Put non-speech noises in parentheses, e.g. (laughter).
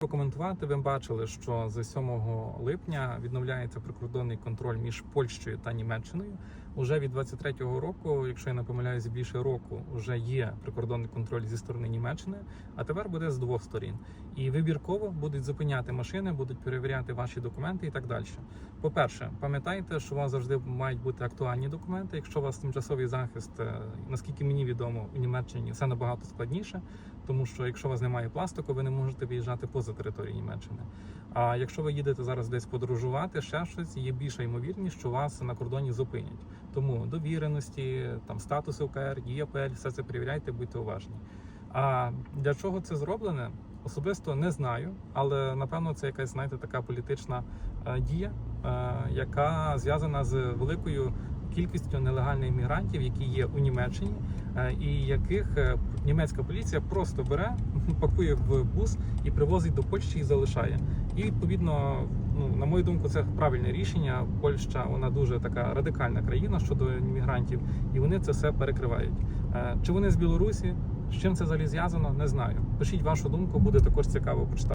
Прокоментувати ви бачили, що з 7 липня відновляється прикордонний контроль між Польщею та Німеччиною. Уже від 23-го року, якщо я не помиляюсь, більше року вже є прикордонний контроль зі сторони Німеччини, а тепер буде з двох сторін. І вибірково будуть зупиняти машини, будуть перевіряти ваші документи і так далі. По-перше, пам'ятайте, що у вас завжди мають бути актуальні документи. Якщо у вас тимчасовий захист, е, наскільки мені відомо, у Німеччині все набагато складніше, тому що якщо у вас немає пластику, ви не можете виїжджати поза територію Німеччини. А якщо ви їдете зараз десь подорожувати, ще щось, є більша ймовірність, що вас на кордоні зупинять. Тому довіреності, там статус ОКР, ЄПЛ, все це перевіряйте, будьте уважні. А для чого це зроблене? Особисто не знаю, але напевно це якась знаєте така політична е, дія, е, яка зв'язана з великою кількістю нелегальних мігрантів, які є у Німеччині, е, і яких е, німецька поліція просто бере, (laughs) пакує в бус і привозить до Польщі і залишає. І відповідно, ну на мою думку, це правильне рішення. Польща вона дуже така радикальна країна щодо іммігрантів, і вони це все перекривають. Е, Чи вони з Білорусі? З чим це взагалі зв'язано? Не знаю. Пишіть вашу думку, буде також цікаво почитати.